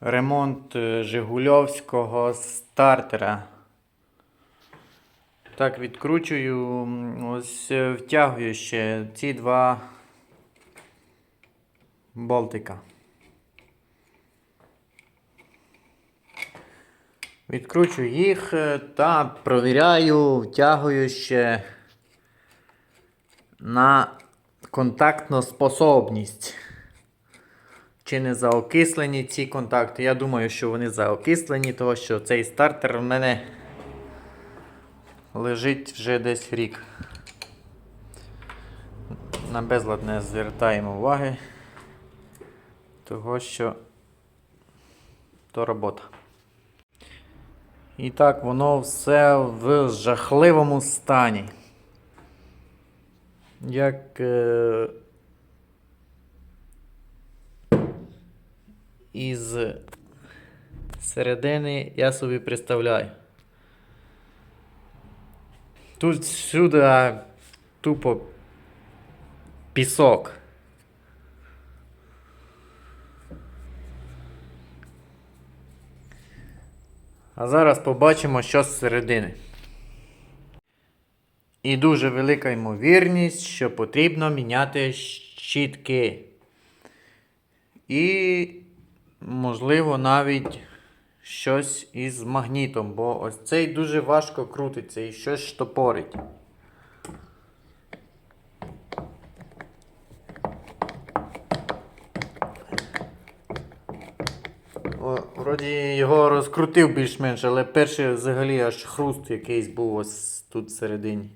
Ремонт е, Жигульовського стартера. Так, відкручую, ось е, втягую ще ці два болтика. Відкручую їх е, та провіряю, втягую ще на контактну способність. Чи не заокислені ці контакти? Я думаю, що вони заокислені, тому що цей стартер в мене лежить вже десь рік. На безлад не звертаємо уваги, того що то робота. І так, воно все в жахливому стані. Як е, із середини я собі представляю. Тут всюди тупо пісок. А зараз побачимо, що з середини. І дуже велика ймовірність, що потрібно міняти щітки. І, можливо, навіть щось із магнітом, бо ось цей дуже важко крутиться і щось штопорить. Вроді його розкрутив більш-менш, але перший взагалі аж хруст якийсь був ось тут всередині.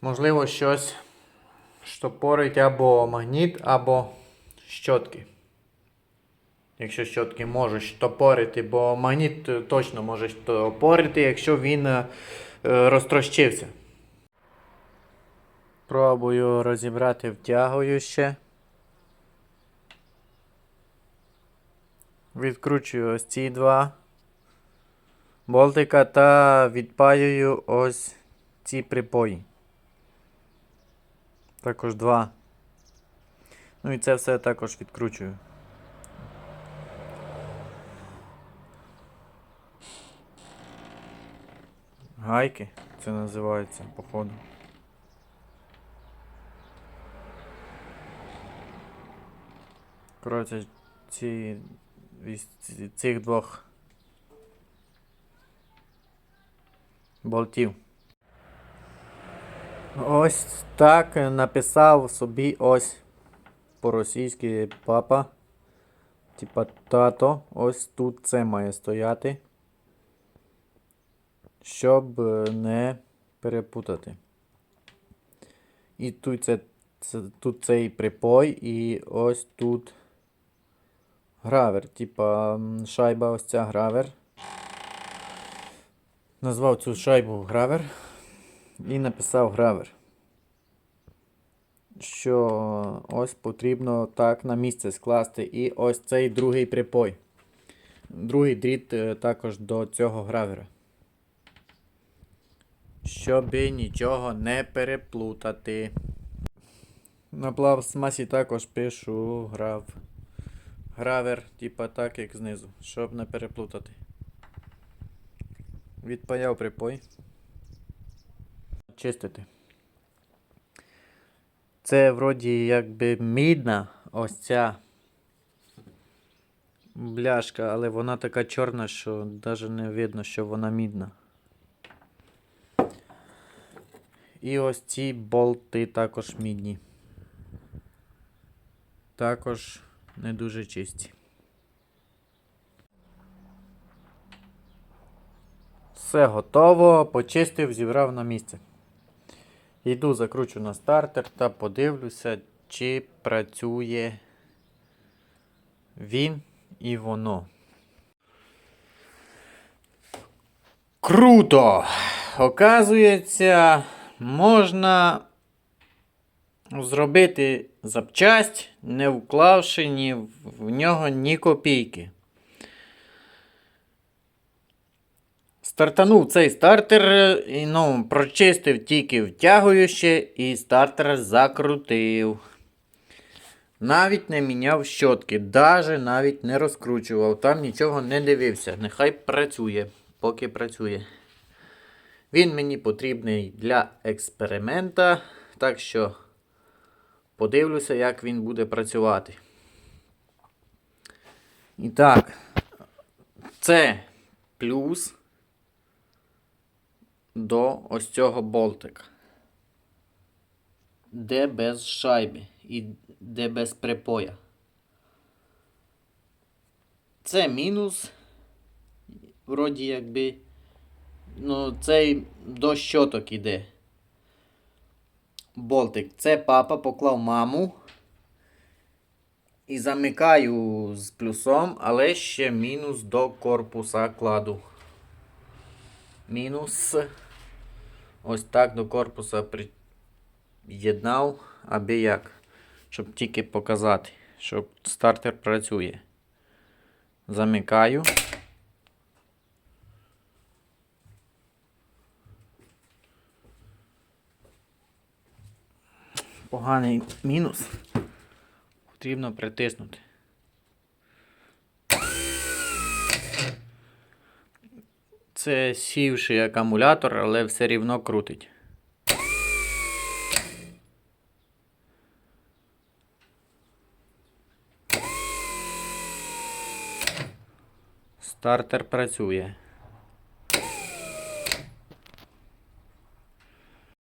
Можливо, щось штопорить або магніт, або щотки. Якщо щотки можуть штопорити, бо магніт точно може штопорити, якщо він е, розтрощився. Пробую розібрати втягую ще. Відкручую ось ці два болтика та відпаюю ось ці припої. Також два. Ну і це все також відкручую. Гайки це називається, походу. Коротше, ці цих двох болтів. Ось так написав собі ось по-російськи папа. Типа тато. Ось тут це має стояти. Щоб е, не перепутати. І тут, це, це, тут цей припой, і ось тут гравер. Типа шайба ось ця гравер. Назвав цю шайбу гравер і написав гравер. Що ось потрібно так на місце скласти. І ось цей другий припой. Другий дріт е, також до цього гравера. Щоб нічого не переплутати. На плавсмасі також пишу грав. Гравер, типа так, як знизу, щоб не переплутати. Відпаяв припой. Чистити. Це вроді якби мідна ось ця бляшка, але вона така чорна, що навіть не видно, що вона мідна. І ось ці болти також мідні. Також не дуже чисті. Все готово, почистив, зібрав на місце. Йду, закручу на стартер та подивлюся, чи працює він і воно. Круто! Оказується, можна зробити запчасть, не вклавши ні в- нього ні копійки. Стартанув цей стартер, е, ну, прочистив тільки втягующе і стартер закрутив. Навіть не міняв щотки, даже навіть не розкручував, там нічого не дивився. Нехай працює, поки працює. Він мені потрібний для експеримента, так що подивлюся, як він буде працювати. І так, це плюс до ось цього болтика. Де без шайби і де без припоя. Це мінус. Вроді якби. Ну, цей до щоток іде. Болтик. Це папа поклав маму. І замикаю з плюсом, але ще мінус до корпуса кладу. Мінус. Ось так до корпуса приєднав, аби як. Щоб тільки показати, що стартер працює. Замикаю. Поганий мінус. Потрібно притиснути. Це сівший акумулятор, але все рівно крутить. Стартер працює.